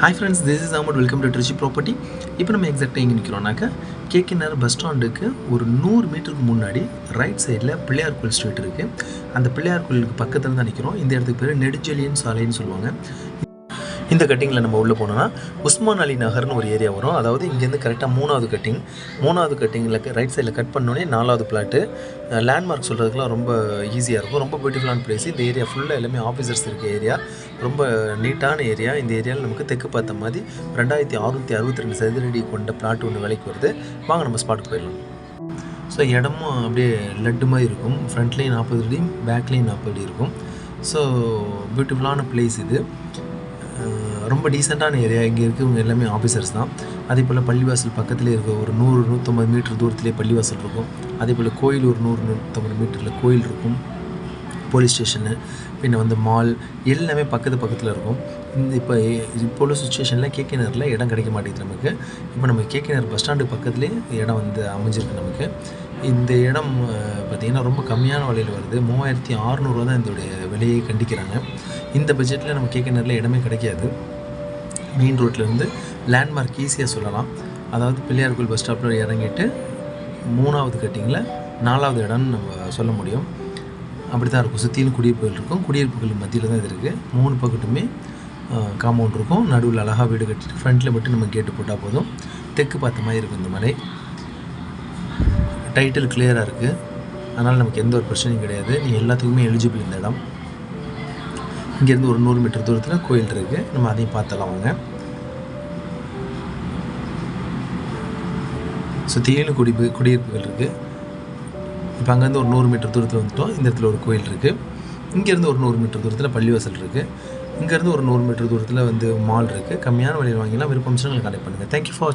Hi friends this is amount welcome to Trichy property இப்போ நம்ம எக்ஸாக்டாக எங்கே நிற்கிறோம்னாக்கா கேகேஆர் பஸ் ஸ்டாண்டுக்கு ஒரு நூறு மீட்டருக்கு முன்னாடி ரைட் சைடில் பிள்ளையார் கோயில் ஸ்ட்ரீட் இருக்குது அந்த பிள்ளையார் கோயிலுக்கு பக்கத்தில் தான் நிற்கிறோம் இந்த இடத்துக்கு பேர் நெடுஞ்செலியன் சாலைன்னு சொல்லுவாங்க. இந்த கட்டிங்கில் நம்ம உள்ளே போனோம்னா உஸ்மான் அலி நகர்னு ஒரு ஏரியா வரும். அதாவது இங்கேருந்து கரெக்டாக மூணாவது கட்டிங் மூணாவது கட்டிங்கில் ரைட் சைடில் கட் பண்ணோடனே நாலாவது பிளாட்டு லேண்ட்மார்க் சொல்கிறதுக்குலாம் ரொம்ப ஈஸியாக இருக்கும். ரொம்ப பியூட்டிஃபுல்லான பிளேஸ் இந்த ஏரியா ஃபுல்லாக எல்லாமே ஆஃபீஸர்ஸ் இருக்க ஏரியா ரொம்ப நீட்டான ஏரியா இந்த ஏரியாவில் நமக்கு தெற்கு பார்த்த மாதிரி ரெண்டாயிரத்தி அறுநூற்றி அறுபத்தி ரெண்டு சதுரடி கொண்ட பிளாட் ஒன்று விலைக்கு வருது. வாங்க நம்ம ஸ்பாட்டுக்கு போயிடலாம். ஸோ இடமும் அப்படியே லட்டு மாதிரி இருக்கும். ஃப்ரண்ட்லேயும் நாற்பது அடி பேக்லேயும் நாற்பது அடி இருக்கும். ஸோ பியூட்டிஃபுல்லான பிளேஸ் இது. ரொம்ப டீசெண்டான ஏரியா இங்கே இருக்கிறவங்க எல்லாமே ஆஃபீஸர்ஸ் தான். அதே போல் பள்ளிவாசல் பக்கத்துலேயே இருக்க ஒரு நூறு நூற்றம்பது மீட்டர் தூரத்துலேயே பள்ளிவாசல் இருக்கும். அதே போல் கோயில் ஒரு நூறு நூற்றம்பது மீட்டரில் கோயில் இருக்கும். போலீஸ் ஸ்டேஷனு பின்ன வந்து மால் எல்லாமே பக்கத்து பக்கத்தில் இருக்கும். இந்த இப்போ இப்போ உள்ள சுச்சுவேஷனில் கேகேநகரில் இடம் கிடைக்க மாட்டேங்குது நமக்கு. இப்போ நம்ம கேகேநகர் பஸ் ஸ்டாண்டு பக்கத்துலேயே இடம் வந்து அமைஞ்சிருக்கு நமக்கு. இந்த இடம் பார்த்திங்கன்னா ரொம்ப கம்மியான விலையில் வருது. மூவாயிரத்தி அறநூறுவா தான் இதோடைய விலையை கண்டிக்கிறாங்க. இந்த பட்ஜெட்டில் நம்ம கேட்க நேரில் இடமே கிடைக்காது. மெயின் ரோட்லேருந்து லேண்ட்மார்க் ஈஸியாக சொல்லலாம். அதாவது பிள்ளையார் கோயில் பஸ் ஸ்டாப்பில் இறங்கிட்டு மூணாவது கட்டிங்கில் நாலாவது இடம்னு நம்ம சொல்ல முடியும். அப்படி தான் இருக்கும். சுற்றிலும் குடியிருப்புகள் இருக்கும். குடியிருப்புகள் மத்தியில் தான் இது இருக்குது மூணு பக்கட்டுமே காம்பவுண்ட் இருக்கும். நடுவில் அழகாக வீடு கட்டிட்டு ஃப்ரண்ட்டில் மட்டும் நம்ம கேட்டு போட்டால் போதும். தெற்கு பார்த்த மாதிரி இருக்கும் இந்த மலை. டைட்டில் கிளியராக இருக்குது அதனால் நமக்கு எந்த ஒரு பிரச்சனையும் கிடையாது. நீ எல்லாத்துக்குமே எலிஜிபிள் இந்த இடம். இங்கேருந்து ஒரு நூறு மீட்டர் தூரத்தில் கோயில் இருக்குது நம்ம அதையும் பார்த்தலாம் வாங்க. சுற்றிலும் குடி குடியிருப்புகள் இருக்குது இப்போ அங்கேருந்து ஒரு நூறு மீட்டர் தூரத்தில் வந்துட்டோம். இந்த இடத்துல ஒரு கோயில் இருக்குது இங்கேருந்து ஒரு நூறு மீட்டர் தூரத்தில் பள்ளிவாசல் இருக்குது இங்கேருந்து ஒரு நூறு மீட்டர் தூரத்தில் வந்து மால் இருக்குது கம்மியான வழியில் வாங்கிலாம் விருப்பம் கனெக்ட் பண்ணுங்கள் தேங்க்யூ ஃபார்